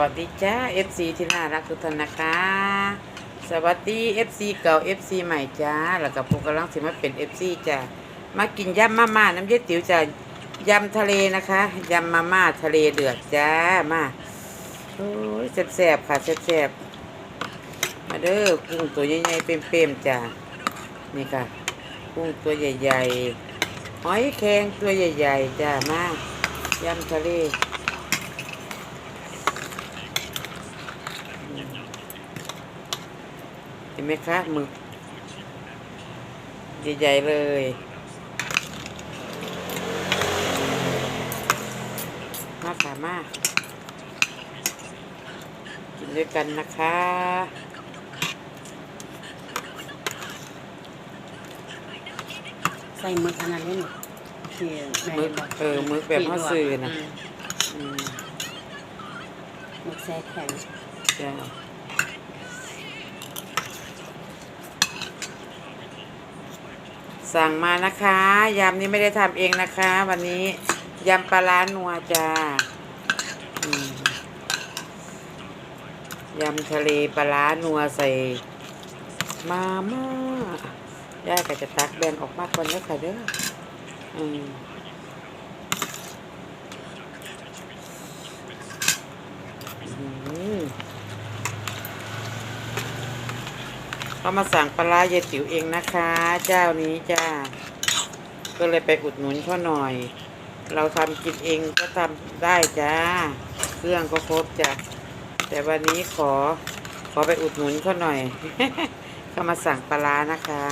วัสดีจ้า FC ที่น่ารักทุกท่านนะคะ สวัสดี FC เก่า FC ใหม่จ้า แล้วก็พวกกำลังสิมาเป็น FC จ้ามากินยำมาม่าน้ำเย็ดติ๋วจ้ายำทะเลนะคะยำมาม่าทะเลเดือดจ้ามาโอ้ยแซ่บๆค่ะแซ่บๆมาเด้อกุ้งตัวใหญ่ๆเปรมๆจ้านี่ค่ะกุ้งตัวใหญ่ๆหอยแครงตัวใหญ่ ๆจ้ามายำทะเล เห็น ไหมคะหมึกใหญ่ๆเลยมาค่ะมากินด้วยกันนะคะใส่หมึกอันนั้นนี่ที่แม่หมึกบอกเออหมึกแบบข้าวซื้อนะมอืมหมึกแซ่แข็งจ้า สั่งมานะคะยำนี้ไม่ได้ทำเองนะคะ วันนี้ยำปลาร้านัวจ้ายำทะเลปลาร้านัวใส่มาม่าย่าก็จะตักแบ่งออกมากกว่านี้ค่ะเด้ออืมอืม เขามาสั่งปลาร้าเยายติ๋วเองนะคะ เจ้านี้จ้า ก็เลยไปอุดหนุนเขาหน่อย เราทำกินเองก็ทำได้จ้า เครื่องก็ครบจ้ะ แต่วันนี้ขอขอไปอุดหนุนเขาหน่อย เขามาสั่งปลาร้านะคะ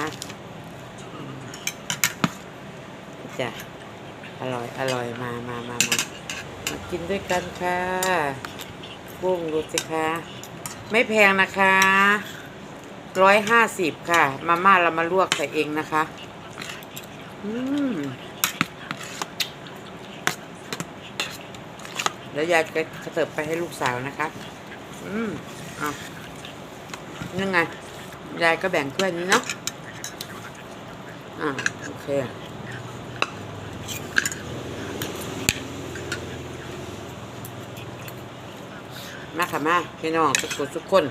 จ้ะอร่อย อร่อย มามามามามากินด้วยกันค่ะกุ้งดูสิคะ ไม่แพงนะคะ ร้อยห้าสิบค่ะ มาม่าเรามาลวกใส่เองนะคะ อืมแล้วยายก็กระเถิบไปให้ลูกสาวนะคะ อืมเอายังไง ยายก็แบ่งถ้วยนี้เนาะ อ่าโอเค มาค่ะมาพี่น้องทุกคนทุกคน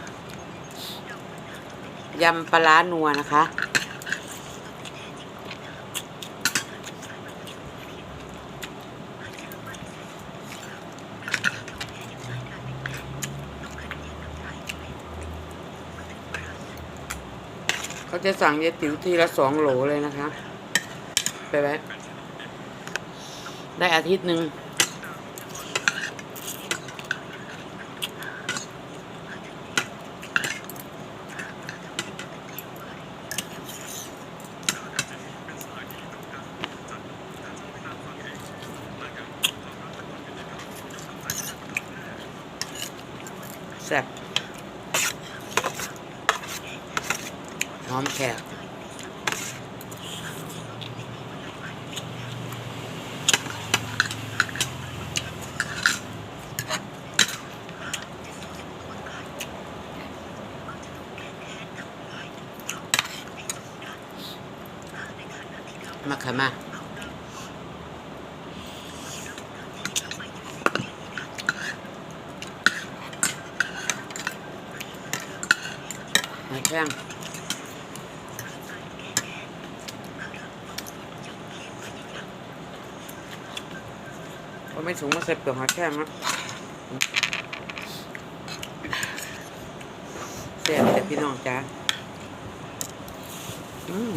ยำปลานัวนะคะ เขาจะสั่งยายติ๋วทีละสองโหลเลยนะคะ ไปแวได้อาทิตย์หนึ่ง ซ่บหอมแขกมาค่ะมา หอย แครงก็ไม่ถุงมาใส่เปลือกหอยแครงนะเสียบแต่พี่น้องจ้าอืม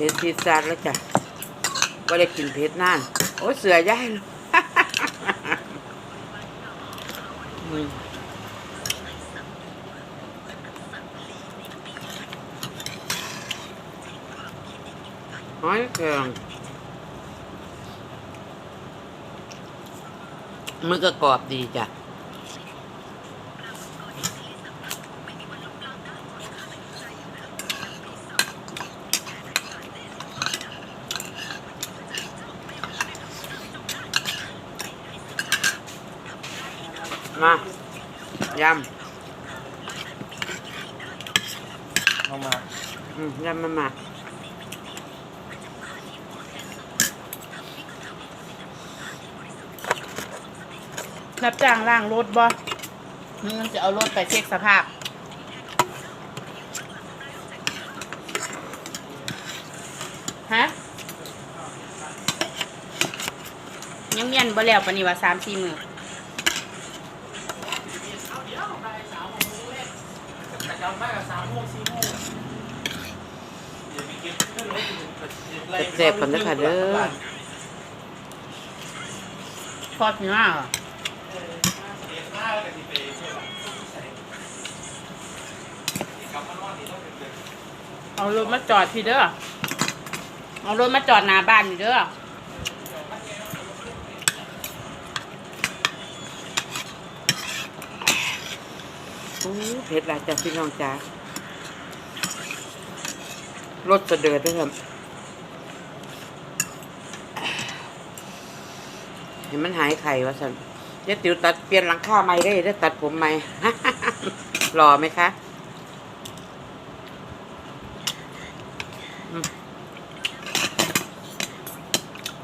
เผ็ดซีดซาดแล้วจ้ะก็ได้กินเผ็ดนานโอ้เสือย่ายอืมหอยแครงมันก็กรอบดีจ้ะ มายำเอามาอืมยำมาม่ารับจ้างล่างรถบ่มึงจะเอารถไปเช็คสภาพ ฮะ ยังเมียนบ่แล้วปานนี้ว่าสามสี่มือ แต่จำได้กับสามโมงสี่โมงเดี๋ยวมีเก็บขึ้นรถอยู่ แซ่บๆกันนะคะเด้อพอดพี่มาเหรอเอดหน้ากับที่ไปเที่ยวใส่กลับมานอนนี่ต้องเอนเอารถมาจอดพี่เด้อ เอารถมาจอดหน้าบ้านพี่เด้อ อู้เผ็ดหลายจ้ะพี่น้องจ้า รสจะเดือดด้วยครับเห็นมันหายไข่วะสันเจ๊ติ๋วตัดเปลี่ยนหลังคาใหม่ได้ได้ตัดผมใหม่หล่อไหมคะ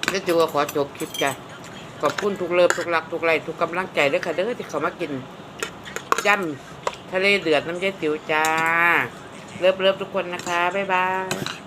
เจ๊ติ๋วขอจบคลิปจ้ะขอบคุณทุกเลิฟทุกรักทุกไลค์ทุกกำลังใจด้วยค่ะเด้อที่เขามากินย่ำทะเลเดือดน้ำเจ๊ติ๋วจ้า เลิฟเลิฟทุกคนนะคะ บ๊ายบาย